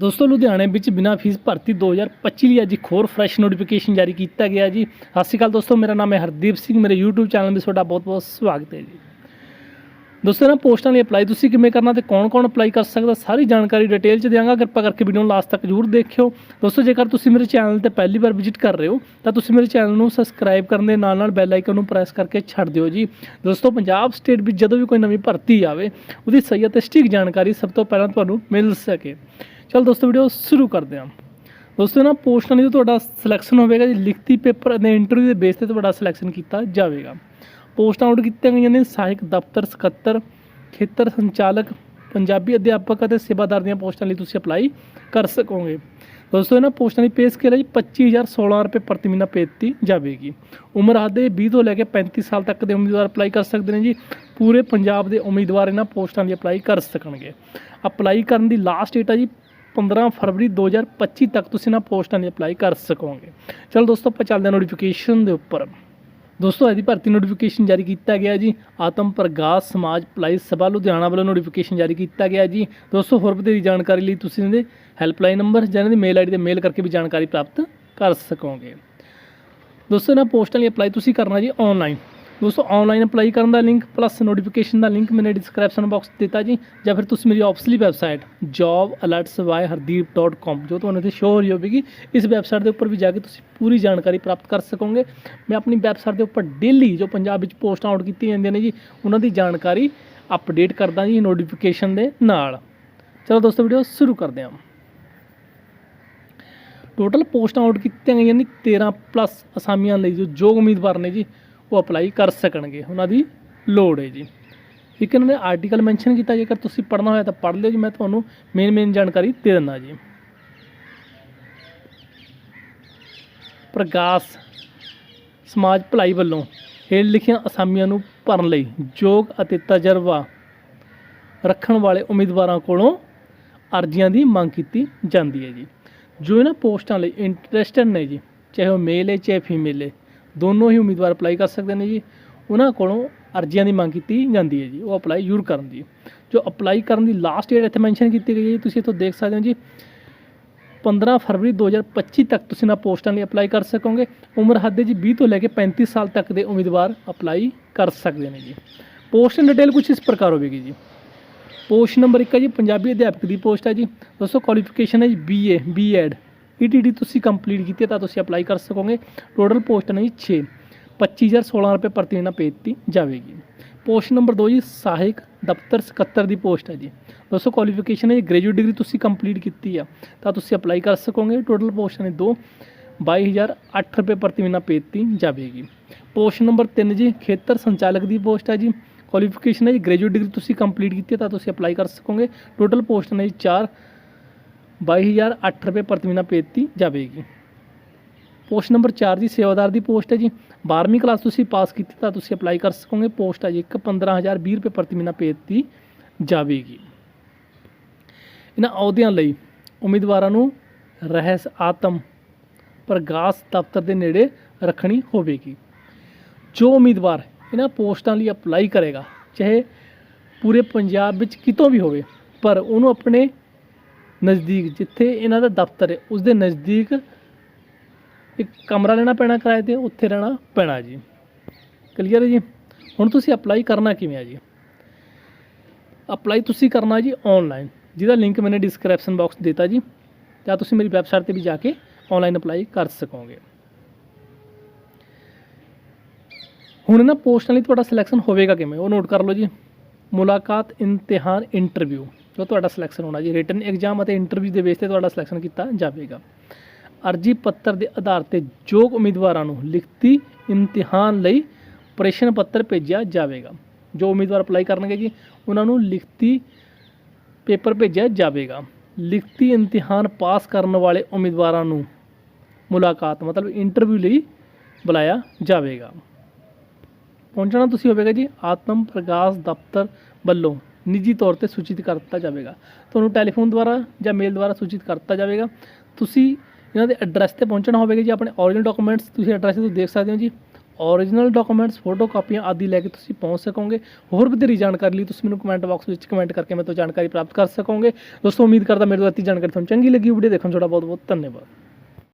ਦੋਸਤੋ, ਲੁਧਿਆਣੇ ਵਿੱਚ ਬਿਨਾਂ ਫੀਸ ਭਰਤੀ 2025 ਲਈ ਅੱਜ ਇੱਕ ਹੋਰ ਫਰੈਸ਼ ਨੋਟੀਫਿਕੇਸ਼ਨ ਜਾਰੀ ਕੀਤਾ ਗਿਆ ਜੀ। ਸਤਿ ਸ਼੍ਰੀ ਅਕਾਲ ਦੋਸਤੋ, ਮੇਰਾ ਨਾਮ ਹੈ ਹਰਦੀਪ ਸਿੰਘ, ਮੇਰੇ YouTube ਚੈਨਲ ਵਿੱਚ ਤੁਹਾਡਾ ਬਹੁਤ-ਬਹੁਤ ਸਵਾਗਤ ਹੈ ਜੀ। ਦੋਸਤੋ, ਇਹਨਾਂ ਪੋਸਟਾਂ ਲਈ ਅਪਲਾਈ ਤੁਸੀਂ ਕਿਵੇਂ ਕਰਨਾ ਤੇ ਕੌਣ-ਕੌਣ ਅਪਲਾਈ ਕਰ ਸਕਦਾ, ਸਾਰੀ ਜਾਣਕਾਰੀ ਡਿਟੇਲ ਚ ਦਿਆਂਗਾ। ਕਿਰਪਾ ਕਰਕੇ ਵੀਡੀਓ ਨੂੰ ਲਾਸਟ ਤੱਕ ਜ਼ਰੂਰ ਦੇਖਿਓ। ਦੋਸਤੋ, ਜੇਕਰ ਤੁਸੀਂ ਮੇਰੇ ਚੈਨਲ ਤੇ ਪਹਿਲੀ ਵਾਰ ਵਿਜ਼ਿਟ ਕਰ ਰਹੇ ਹੋ, ਤਾਂ ਤੁਸੀਂ ਮੇਰੇ ਚੈਨਲ ਨੂੰ ਸਬਸਕ੍ਰਾਈਬ ਕਰਨ ਦੇ ਨਾਲ-ਨਾਲ ਬੈਲ ਆਈਕਨ ਨੂੰ ਪ੍ਰੈਸ ਕਰਕੇ ਛੱਡ ਦਿਓ ਜੀ। ਦੋਸਤੋ, ਪੰਜਾਬ ਸਟੇਟ ਵਿੱਚ ਜਦੋਂ ਵੀ ਕੋਈ ਨਵੀਂ ਭਰਤੀ ਆਵੇ, ਉਹਦੀ ਸਹੀ ਅਤੇ ਸਟਿਕ ਜਾਣਕਾਰੀ ਸਭ ਤੋਂ ਪਹਿਲਾਂ ਤੁਹਾਨੂੰ ਮਿਲ ਸਕੇ। ਚਲ ਦੋਸਤੋ ਵੀਡੀਓ ਸ਼ੁਰੂ ਕਰਦੇ ਹਾਂ। ਦੋਸਤੋ ਨਾ ਪੋਸਟਾਂ ਲਈ ਤੁਹਾਡਾ ਸਿਲੈਕਸ਼ਨ ਹੋਵੇਗਾ ਜੀ, ਲਿਖਤੀ ਪੇਪਰ ਅਤੇ ਇੰਟਰਵਿਊ ਦੇ ਬੇਸ ਤੇ ਤੁਹਾਡਾ ਸਿਲੈਕਸ਼ਨ ਕੀਤਾ ਜਾਵੇਗਾ। ਪੋਸਟਾਂ ਆਊਟ ਕੀਤੀਆਂ ਗਈਆਂ ਨੇ। ਸਹਾਇਕ ਦਫ਼ਤਰ, ਸਕੱਤਰ, ਖੇਤਰ ਸੰਚਾਲਕ, ਪੰਜਾਬੀ ਅਧਿਆਪਕ ਅਤੇ ਸੇਵਾਦਾਰ ਦੀਆਂ ਪੋਸਟਾਂ ਲਈ ਤੁਸੀਂ ਅਪਲਾਈ ਕਰ ਸਕੋਗੇ। ਦੋਸਤੋ, ਇਹਨਾਂ ਪੋਸਟਾਂ ਦੀ ਪੇ ਸਕੇਲ ਹੈ ਜੀ 25016 ਰੁਪਏ ਪ੍ਰਤੀ ਮਹੀਨਾ ਪੇ ਦਿੱਤੀ ਜਾਵੇਗੀ। ਉਮਰ ਹੱਦ ਦੇ 20 ਤੋਂ ਲੈ ਕੇ 35 ਸਾਲ ਤੱਕ ਦੇ ਉਮੀਦਵਾਰ ਅਪਲਾਈ ਕਰ ਸਕਦੇ ਨੇ ਜੀ। ਪੂਰੇ ਪੰਜਾਬ ਦੇ ਉਮੀਦਵਾਰ ਇਹਨਾਂ ਪੋਸਟਾਂ ਲਈ ਅਪਲਾਈ ਕਰ ਸਕਣਗੇ। ਅਪਲਾਈ ਕਰਨ ਦੀ ਲਾਸਟ ਡੇਟ ਹੈ ਜੀ 15 ਫਰਵਰੀ 2025 ਤੱਕ ਤੁਸੀਂ ਇਹਨਾਂ ਪੋਸਟਾਂ ਲਈ ਅਪਲਾਈ ਕਰ ਸਕੋਗੇ। ਚਲੋ ਦੋਸਤੋ, ਆਪਾਂ ਚੱਲਦੇ ਹਾਂ ਨੋਟੀਫਿਕੇਸ਼ਨ ਦੇ ਉੱਪਰ। ਦੋਸਤੋ, ਇਹਦੀ ਭਰਤੀ ਨੋਟੀਫਿਕੇਸ਼ਨ ਜਾਰੀ ਕੀਤਾ ਗਿਆ ਜੀ। ਆਤਮ ਪ੍ਰਗਾਸ ਸਮਾਜ ਭਲਾਈ ਸਭਾ ਲੁਧਿਆਣਾ ਵੱਲੋਂ ਨੋਟੀਫਿਕੇਸ਼ਨ ਜਾਰੀ ਕੀਤਾ ਗਿਆ ਜੀ। ਦੋਸਤੋ, ਹੋਰ ਵਧੇਰੀ ਜਾਣਕਾਰੀ ਲਈ ਤੁਸੀਂ ਇਹਦੇ ਹੈਲਪਲਾਈਨ ਨੰਬਰ ਜਾਂ ਇਹਨਾਂ ਦੀ ਮੇਲ ਆਈਡੀ ਤੇ ਮੇਲ ਕਰਕੇ ਵੀ ਜਾਣਕਾਰੀ ਪ੍ਰਾਪਤ ਕਰ ਸਕੋਗੇ। ਦੋਸਤੋ, ਇਹਨਾਂ ਪੋਸਟਾਂ ਲਈ ਅਪਲਾਈ ਤੁਸੀਂ ਕਰਨਾ ਜੀ ਆਨਲਾਈਨ ਦੋਸਤੋ ਆਨਲਾਈਨ ਅਪਲਾਈ ਕਰਨ ਦਾ ਲਿੰਕ ਪਲੱਸ ਨੋਟੀਫਿਕੇਸ਼ਨ ਦਾ ਲਿੰਕ ਮੈਨੇ ਡਿਸਕ੍ਰਿਪਸ਼ਨ ਬਾਕਸ ਦਿੱਤਾ ਜੀ, ਜਾਂ ਫਿਰ ਤੁਸੀਂ ਮੇਰੀ ਆਫਸਲੀ ਵੈਬਸਾਈਟ jobalertsbyhardeep.com ਜੋ ਤੁਹਾਨੂੰ ਇੱਥੇ ਸ਼ੋਅ ਹੋ ਰਹੀ ਹੋਵੇਗੀ, ਇਸ ਵੈਬਸਾਈਟ ਦੇ ਉੱਪਰ ਵੀ ਜਾ ਕੇ ਤੁਸੀਂ ਪੂਰੀ ਜਾਣਕਾਰੀ ਪ੍ਰਾਪਤ ਕਰ ਸਕੋਗੇ। ਮੈਂ ਆਪਣੀ ਵੈਬਸਾਈਟ ਦੇ ਉੱਪਰ ਡੇਲੀ ਜੋ ਪੰਜਾਬ ਵਿੱਚ ਪੋਸਟਾਂ ਆਊਟ ਕੀਤੀਆਂ ਜਾਂਦੀਆਂ ਨੇ ਜੀ, ਉਹਨਾਂ ਦੀ ਜਾਣਕਾਰੀ ਅਪਡੇਟ ਕਰਦਾ ਜੀ ਨੋਟੀਫਿਕੇਸ਼ਨ ਦੇ ਨਾਲ। ਚਲੋ ਦੋਸਤੋ ਵੀਡੀਓ ਸ਼ੁਰੂ ਕਰਦੇ ਹਾਂ। ਟੋਟਲ ਪੋਸਟਾਂ ਆਊਟ ਕੀਤੀਆਂ ਗਈਆਂ ਨੇ 13 ਪਲੱਸ ਅਸਾਮੀਆਂ ਲਈ, ਜੋ ਯੋਗ ਉਮੀਦਵਾਰ ਨੇ ਜੀ ਉਹ ਅਪਲਾਈ ਕਰ ਸਕਣਗੇ, ਉਹਨਾਂ ਦੀ ਲੋੜ ਹੈ ਜੀ। ਇੱਕ ਇਹਨਾਂ ਨੇ ਆਰਟੀਕਲ ਮੈਂਸ਼ਨ ਕੀਤਾ, ਜੇਕਰ ਤੁਸੀਂ ਪੜ੍ਹਨਾ ਹੋਇਆ ਤਾਂ ਪੜ੍ਹ ਲਿਓ ਜੀ, ਮੈਂ ਤੁਹਾਨੂੰ ਮੇਨ ਮੇਨ ਜਾਣਕਾਰੀ ਦੇ ਦਿੰਦਾ ਜੀ। ਪ੍ਰਕਾਸ਼ ਸਮਾਜ ਭਲਾਈ ਵੱਲੋਂ ਹੇਠ ਲਿਖੀਆਂ ਅਸਾਮੀਆਂ ਨੂੰ ਭਰਨ ਲਈ ਯੋਗ ਅਤੇ ਤਜਰਬਾ ਰੱਖਣ ਵਾਲੇ ਉਮੀਦਵਾਰਾਂ ਕੋਲੋਂ ਅਰਜ਼ੀਆਂ ਦੀ ਮੰਗ ਕੀਤੀ ਜਾਂਦੀ ਹੈ ਜੀ। ਜੋ ਇਹਨਾਂ ਪੋਸਟਾਂ ਲਈ ਇੰਟਰਸਟਡ ਨੇ ਜੀ, ਚਾਹੇ ਉਹ ਮੇਲ ਹੈ, ਚਾਹੇ ਫੀਮੇਲ ਹੈ ਦੋਨੋਂ ਹੀ ਉਮੀਦਵਾਰ ਅਪਲਾਈ ਕਰ ਸਕਦੇ ਨੇ ਜੀ। ਉਹਨਾਂ ਕੋਲੋਂ ਅਰਜ਼ੀਆਂ ਦੀ ਮੰਗ ਕੀਤੀ ਜਾਂਦੀ ਹੈ ਜੀ। ਉਹ ਅਪਲਾਈ ਜ਼ਰੂਰ ਕਰਨ ਦੀ ਜੋ ਅਪਲਾਈ ਕਰਨ ਦੀ ਲਾਸਟ ਡੇਟ ਇੱਥੇ ਮੈਂਸ਼ਨ ਕੀਤੀ ਗਈ ਹੈ ਜੀ, ਤੁਸੀਂ ਇੱਥੋਂ ਦੇਖ ਸਕਦੇ ਹੋ ਜੀ। 15 ਫਰਵਰੀ 2025 ਤੱਕ ਤੁਸੀਂ ਇਹਨਾਂ ਪੋਸਟਾਂ ਲਈ ਅਪਲਾਈ ਕਰ ਸਕੋਗੇ। ਉਮਰ ਹੱਦ ਹੈ ਜੀ 20 ਤੋਂ ਲੈ ਕੇ 35 ਸਾਲ ਤੱਕ ਦੇ ਉਮੀਦਵਾਰ ਅਪਲਾਈ ਕਰ ਸਕਦੇ ਨੇ ਜੀ। ਪੋਸਟ ਡਿਟੇਲ ਕੁਝ ਇਸ ਪ੍ਰਕਾਰ ਹੋਵੇਗੀ ਜੀ। ਪੋਸਟ ਨੰਬਰ 1 ਹੈ ਜੀ, ਪੰਜਾਬੀ ਅਧਿਆਪਕ ਦੀ ਪੋਸਟ ਹੈ ਜੀ। ਦੋਸਤੋ ਕੁਆਲੀਫਿਕੇਸ਼ਨ ਹੈ ਜੀ ਬੀਏ ਬੀਐਡ ਈਟੀਡੀ ਤੁਸੀਂ ਕੰਪਲੀਟ ਕੀਤੀ ਹੈ ਤਾਂ ਤੁਸੀਂ ਅਪਲਾਈ ਕਰ ਸਕੋਗੇ ਟੋਟਲ ਪੋਸਟ ਨੇ ਜੀ 6 25016 ਰੁਪਏ ਪ੍ਰਤੀ ਮਹੀਨਾ ਪੇ ਦਿੱਤੀ ਜਾਵੇਗੀ ਪੋਸਟ ਨੰਬਰ 2 ਜੀ ਸਹਾਇਕ ਦਫ਼ਤਰ ਸਕੱਤਰ ਦੀ ਪੋਸਟ ਹੈ ਜੀ ਦੋਸਤੋ ਕੁਆਲੀਫਿਕੇਸ਼ਨ ਹੈ ਜੀ ਗ੍ਰੈਜੂਏਟ ਡਿਗਰੀ ਤੁਸੀਂ ਕੰਪਲੀਟ ਕੀਤੀ ਆ ਤਾਂ ਤੁਸੀਂ ਅਪਲਾਈ ਕਰ ਸਕੋਗੇ ਟੋਟਲ ਪੋਸਟ ਨੇ 2 22008 ਰੁਪਏ ਪ੍ਰਤੀ ਮਹੀਨਾ ਪੇ ਦਿੱਤੀ ਜਾਵੇਗੀ ਪੋਸਟ ਨੰਬਰ 3 ਜੀ ਖੇਤਰ ਸੰਚਾਲਕ ਦੀ ਪੋਸਟ ਹੈ ਜੀ ਕੁਆਲੀਫਿਕੇਸ਼ਨ ਹੈ ਜੀ ਗ੍ਰੈਜੂਏਟ ਡਿਗਰੀ ਤੁਸੀਂ ਕੰਪਲੀਟ ਕੀਤੀ ਹੈ ਤਾਂ ਤੁਸੀਂ ਅਪਲਾਈ ਕਰ ਸਕੋਗੇ ਟੋਟਲ ਪੋਸਟ ਨੇ ਜੀ 4 22008 ਰੁਪਏ ਪ੍ਰਤੀ ਮਹੀਨਾ ਪੇ ਦਿੱਤੀ ਜਾਵੇਗੀ। ਪੋਸਟ ਨੰਬਰ 4 ਜੀ, ਸੇਵਾਦਾਰ ਦੀ ਪੋਸਟ ਹੈ ਜੀ। 12ਵੀਂ ਕਲਾਸ ਤੁਸੀਂ ਪਾਸ ਕੀਤੀ ਤਾਂ ਤੁਸੀਂ ਅਪਲਾਈ ਕਰ ਸਕੋਗੇ। ਪੋਸਟ ਹੈ ਜੀ, ਇੱਕ 15020 ਰੁਪਏ ਪ੍ਰਤੀ ਮਹੀਨਾ ਪੇ ਦਿੱਤੀ ਜਾਵੇਗੀ। ਇਹਨਾਂ ਅਹੁਦਿਆਂ ਲਈ ਉਮੀਦਵਾਰਾਂ ਨੂੰ ਰਹਿਸ ਆਤਮ ਪ੍ਰਗਾਸ ਦਫ਼ਤਰ ਦੇ ਨੇੜੇ ਰੱਖਣੀ ਹੋਵੇਗੀ। ਜੋ ਉਮੀਦਵਾਰ ਇਹਨਾਂ ਪੋਸਟਾਂ ਲਈ ਅਪਲਾਈ ਕਰੇਗਾ, ਚਾਹੇ ਪੂਰੇ ਪੰਜਾਬ ਵਿੱਚ ਕਿਤੋਂ ਵੀ ਹੋਵੇ, ਪਰ ਉਹਨੂੰ ਆਪਣੇ ਨਜ਼ਦੀਕ, ਜਿੱਥੇ ਇਹਨਾਂ ਦਾ ਦਫ਼ਤਰ ਹੈ ਉਸ ਦੇ ਨਜ਼ਦੀਕ ਇੱਕ ਕਮਰਾ ਲੈਣਾ ਪੈਣਾ ਕਿਰਾਏ ਤੇ, ਉੱਥੇ ਰਹਿਣਾ ਪੈਣਾ ਜੀ। ਕਲੀਅਰ ਹੈ ਜੀ? ਹੁਣ ਤੁਸੀਂ ਅਪਲਾਈ ਕਰਨਾ ਕਿਵੇਂ ਆ ਜੀ? ਅਪਲਾਈ ਤੁਸੀਂ ਕਰਨਾ ਜੀ ਆਨਲਾਈਨ ਜਿਹਦਾ ਲਿੰਕ ਮੈਨੇ ਡਿਸਕ੍ਰਿਪਸ਼ਨ ਬਾਕਸ ਦਿੱਤਾ ਜੀ ਤਾਂ ਤੁਸੀਂ ਮੇਰੀ ਵੈਬਸਾਈਟ ਤੇ ਵੀ ਜਾ ਕੇ ਆਨਲਾਈਨ ਅਪਲਾਈ ਕਰ ਸਕੋਗੇ। ਹੁਣ ਨਾ ਪੋਸਟਾਂ ਲਈ ਤੁਹਾਡਾ ਸਿਲੈਕਸ਼ਨ ਹੋਵੇਗਾ ਕਿਵੇਂ? ਉਹ ਨੋਟ ਕਰ ਲਓ ਜੀ। ਮੁਲਾਕਾਤ, ਇਮਤਿਹਾਨ ਇੰਟਰਵਿਊ ਜੋ ਤੁਹਾਡਾ ਸਿਲੈਕਸ਼ਨ ਹੋਣਾ ਜੀ ਰਿਟਨ ਐਗਜ਼ਾਮ ਅਤੇ ਇੰਟਰਵਿਊ ਦੇ ਬੇਸ ਤੇ ਤੁਹਾਡਾ ਸਿਲੈਕਸ਼ਨ ਕੀਤਾ ਜਾਵੇਗਾ। ਅਰਜੀ ਪੱਤਰ ਦੇ ਆਧਾਰ ਤੇ ਯੋਗ ਉਮੀਦਵਾਰਾਂ ਨੂੰ ਲਿਖਤੀ ਇਮਤਿਹਾਨ ਲਈ ਪ੍ਰਸ਼ਨ ਪੱਤਰ ਭੇਜਿਆ ਜਾਵੇਗਾ। ਜੋ ਉਮੀਦਵਾਰ ਅਪਲਾਈ ਕਰਨਗੇ ਜੀ, ਉਹਨਾਂ ਨੂੰ ਲਿਖਤੀ ਪੇਪਰ ਭੇਜਿਆ ਜਾਵੇਗਾ। ਲਿਖਤੀ ਇਮਤਿਹਾਨ ਪਾਸ ਕਰਨ ਵਾਲੇ ਉਮੀਦਵਾਰਾਂ ਨੂੰ ਮੁਲਾਕਾਤ, ਮਤਲਬ ਇੰਟਰਵਿਊ ਲਈ ਬੁਲਾਇਆ ਜਾਵੇਗਾ। ਪਹੁੰਚਣਾ ਤੁਸੀਂ ਹੋਵੇਗਾ ਜੀ ਆਤਮ ਪ੍ਰਕਾਸ਼ ਦਫ਼ਤਰ ਵੱਲੋਂ। ਨਿੱਜੀ ਤੌਰ ਤੇ ਸੂਚਿਤ ਕਰ ਦਿੱਤਾ ਜਾਵੇਗਾ। ਤੁਹਾਨੂੰ ਟੈਲੀਫੋਨ ਦੁਆਰਾ ਜਾਂ ਮੇਲ ਦੁਆਰਾ ਸੂਚਿਤ ਕਰ ਦਿੱਤਾ ਜਾਵੇਗਾ। ਤੁਸੀਂ ਇਹਨਾਂ ਦੇ ਐਡਰੈਸ ਤੇ ਪਹੁੰਚਣਾ ਹੋਵੇਗਾ ਜੀ। ਆਪਣੇ ਓਰੀਜਨਲ ਡਾਕੂਮੈਂਟਸ ਤੁਸੀਂ ਐਡਰੈਸ ਤੋਂ ਦੇਖ ਸਕਦੇ ਹੋ ਜੀ। ਓਰੀਜਨਲ ਡਾਕੂਮੈਂਟਸ ਫੋਟੋ ਕਾਪੀਆਂ ਆਦਿ ਲੈ ਕੇ ਤੁਸੀਂ ਪਹੁੰਚ ਸਕੋਗੇ। ਹੋਰ ਵਧੇਰੀ ਜਾਣਕਾਰੀ ਲਈ ਤੁਸੀਂ ਮੈਨੂੰ ਕਮੈਂਟ ਬਾਕਸ ਵਿੱਚ ਕਮੈਂਟ ਕਰਕੇ ਮੇਰੇ ਤੋਂ ਜਾਣਕਾਰੀ ਪ੍ਰਾਪਤ ਕਰ ਸਕੋਗੇ। ਦੋਸਤੋ, ਉਮੀਦ ਕਰਦਾ ਮੇਰੇ ਤੋਂ ਦਿੱਤੀ ਜਾਣਕਾਰੀ ਤੁਹਾਨੂੰ ਚੰਗੀ ਲੱਗੀ ਵੀਡੀਓ ਦੇਖਣ ਦਾ ਤੁਹਾਡਾ ਬਹੁਤ ਬਹੁਤ ਧੰਨਵਾਦ।